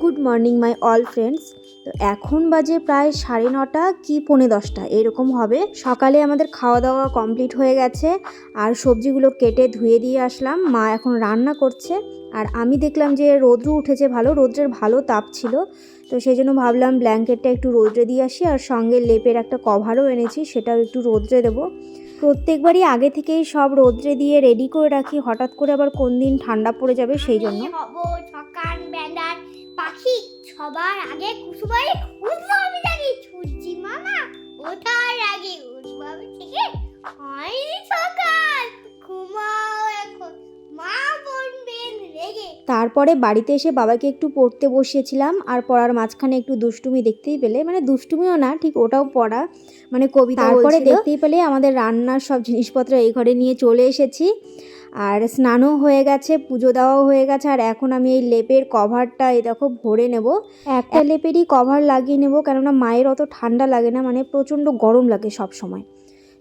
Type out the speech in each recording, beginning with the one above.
Good morning my all friends তো এখন বাজে প্রায় সাড়ে নটা কি পৌনে দশটা এরকম হবে সকালে আমাদের খাওয়া দাওয়া কমপ্লিট হয়ে গেছে আর সবজিগুলো কেটে ধুয়ে দিয়ে আসলাম মা এখন রান্না করছে আর আমি দেখলাম যে রৌদ্র উঠেছে ভালো রৌদ্রের ভালো তাপ ছিল তো সেই জন্য ভাবলাম ব্ল্যাঙ্কেটটা একটু রৌদ্রে দিয়ে আসি আর সঙ্গে লেপের একটা কভারও এনেছি সেটাও একটু রৌদ্রে দেবো প্রত্যেকবারই আগে থেকেই সব রৌদ্রে দিয়ে রেডি করে রাখি হঠাৎ করে আবার কোন দিন ঠান্ডা পড়ে যাবে সেই জন্য সকাল বেলার পাখি সবার আগে কুসুমাই উঠবো আমি জানি সূর্যি মামা ওঠার আগে আমি থেকে হয়নি সকাল। ঘুমাও এখন। মা বলবেন রেগে। তারপরে বাড়িতে এসে বাবাকে একটু পড়তে বসিয়েছিলাম আর পড়ার মাঝখানে একটু দুষ্টুমি দেখতেই পেলে। মানে দুষ্টুমিও না ঠিক ওটাও পড়া। মানে কবিতা তারপরে দেখতেই পেলে আমাদের রান্নার সব জিনিসপত্র এই ঘরে নিয়ে চলে এসেছি। আর স্নানও হয়ে গেছে পুজো দেওয়াও হয়ে গেছে আর এখন আমি এই লেপের কভারটা এই দেখো ভরে নেব। একটা লেপেরই কভার লাগিয়ে নেব কেননা মায়ের অত ঠান্ডা লাগে না মানে প্রচণ্ড গরম লাগে সব সময়।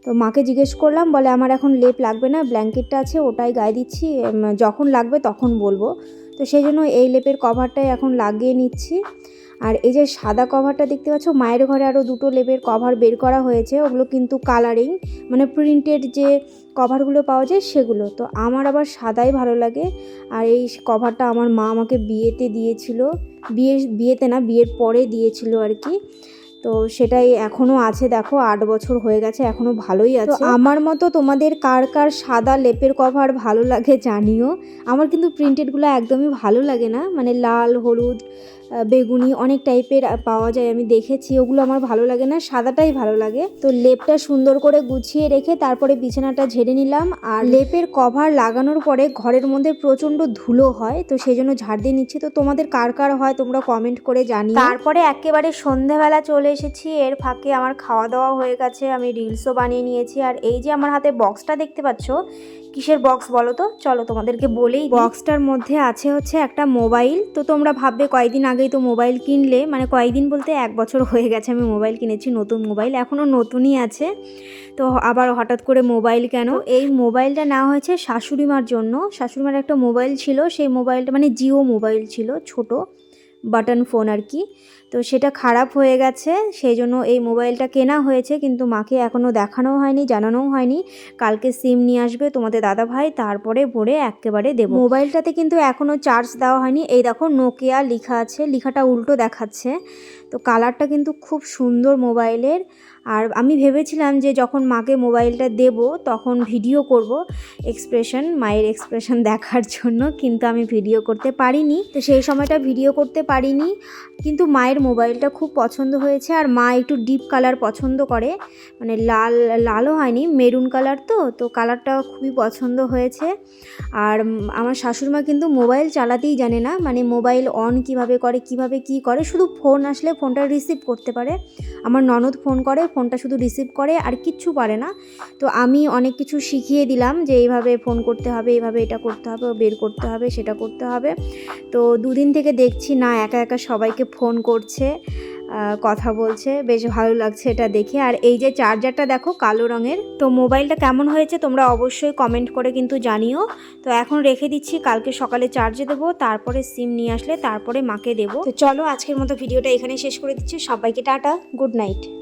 তো মাকে জিজ্ঞেস করলাম বলে আমার এখন লেপ লাগবে না ব্ল্যাঙ্কেটটা আছে ওটাই গায়ে দিচ্ছি যখন লাগবে তখন বলব। তো সেই জন্য এই লেপের কভারটাই এখন লাগিয়ে নিচ্ছি। আর এই যে সাদা কভারটা দেখতে পাচ্ছ মায়ের ঘরে আরও দুটো লেপের কভার বের করা হয়েছে। ওগুলো কিন্তু কালারিং মানে প্রিন্টেড যে কভারগুলো পাওয়া যায় সেগুলো। তো আমার আবার সাদাই ভালো লাগে। আর এই কভারটা আমার মা আমাকে বিয়েতে দিয়েছিল। বিয়ে বিয়েতে না বিয়ের পরে দিয়েছিল আর কি। তো সেটাই এখনও আছে দেখো আট বছর হয়ে গেছে এখনও ভালোই আছে। আমার মতো তোমাদের কার কার সাদা লেপের কভার ভালো লাগে জানিও। আমার কিন্তু প্রিন্টেডগুলো একদমই ভালো লাগে না। মানে লাল হলুদ বেগুনি অনেক টাইপের পাওয়া যায়, আমি দেখেছি, ওগুলো আমার ভালো লাগে না, সাদাটাই ভালো লাগে। তো লেপটা সুন্দর করে গুছিয়ে রেখে তারপরে বিছানাটা ঝেড়ে নিলাম, আর লেপের কভার লাগানোর পরে ঘরের মধ্যে প্রচণ্ড ধুলো হয়, তো সেই জন্য ঝাড় দিয়ে নিচ্ছি। তো তোমাদের কার কার হয় তোমরা কমেন্ট করে জানি তারপরে একেবারে সন্ধেবেলা চলে এসেছি, এর ফাঁকে আমার খাওয়া দাওয়া হয়ে গেছে, আমি রিলসও বানিয়ে নিয়েছি, আর এই যে আমার হাতে বক্সটা দেখতে পাচ্ছ, কিসের বক্স বলো তো? চলো তোমাদেরকে বলেই বক্সটার মধ্যে আছে হচ্ছে একটা মোবাইল তো তোমরা ভাববে কয়েকদিন আগেই তো মোবাইল কিনলে মানে কয়েকদিন বলতে এক বছর হয়ে গেছে আমি মোবাইল কিনেছি নতুন মোবাইল এখনও নতুনই আছে। তো আবার হঠাৎ করে মোবাইল কেন? এই মোবাইলটা নেওয়া হয়েছে শাশুড়িমার জন্য। শাশুড়িমার একটা মোবাইল ছিল সেই মোবাইলটা মানে জিও মোবাইল ছিল ছোট। বাটন ফোন আর কি। তো সেটা খারাপ হয়ে গেছে, সেই জন্য এই মোবাইলটা কেনা হয়েছে, কিন্তু মাকে এখনও দেখানোও হয়নি, জানানোও হয়নি। কালকে সিম নিয়ে আসবে তোমাদের দাদা ভাই, তারপরে ভরে একেবারে দেবো। মোবাইলটাতে কিন্তু এখনও চার্জ দেওয়া হয়নি। এই দেখো নোকিয়া লেখা আছে, লেখাটা উল্টো দেখাচ্ছে। তো কালারটা কিন্তু খুব সুন্দর মোবাইলের। আর আমি ভেবেছিলাম যে যখন মাকে মোবাইলটা দেব, তখন ভিডিও করব এক্সপ্রেশন মায়ের এক্সপ্রেশন দেখার জন্য, কিন্তু আমি ভিডিও করতে পারিনি। তো সেই সময়টা ভিডিও করতে পারিনি, কিন্তু মায়ের মোবাইলটা খুব পছন্দ হয়েছে আর মা একটু ডিপ কালার পছন্দ করে। মানে লাল, লালও হয়নি, মেরুন কালার তো তো কালারটা খুবই পছন্দ হয়েছে। আর আমার শাশুড়িমা কিন্তু মোবাইল চালাতেই জানে না মানে মোবাইল অন কীভাবে করে, কীভাবে কি করে। শুধু ফোন আসলে ফোনটা রিসিভ করতে পারে। আমার ননদ ফোন করে ফোনটা শুধু রিসিভ করে আর কিচ্ছু পারে না। তো আমি অনেক কিছু শিখিয়ে দিলাম যে এইভাবে ফোন করতে হবে, এইভাবে এটা করতে হবে, বের করতে হবে, সেটা করতে হবে। তো দুদিন থেকে দেখছি না একা একা সবাইকে ফোন করছে কথা বলছে, বেশ ভালো লাগছে এটা দেখে। আর এই যে চার্জারটা দেখো কালো রঙের, তো মোবাইলটা কেমন হয়েছে তোমরা অবশ্যই কমেন্ট করে কিন্তু জানিও। তো এখন রেখে দিচ্ছি, কালকে সকালে চার্জে দেবো, তারপরে সিম নিয়ে আসলে তারপরে মাকে দেবো। তো চলো আজকের মতো ভিডিওটা এখানে শেষ করে দিচ্ছি, সবাইকে টাটা গুড নাইট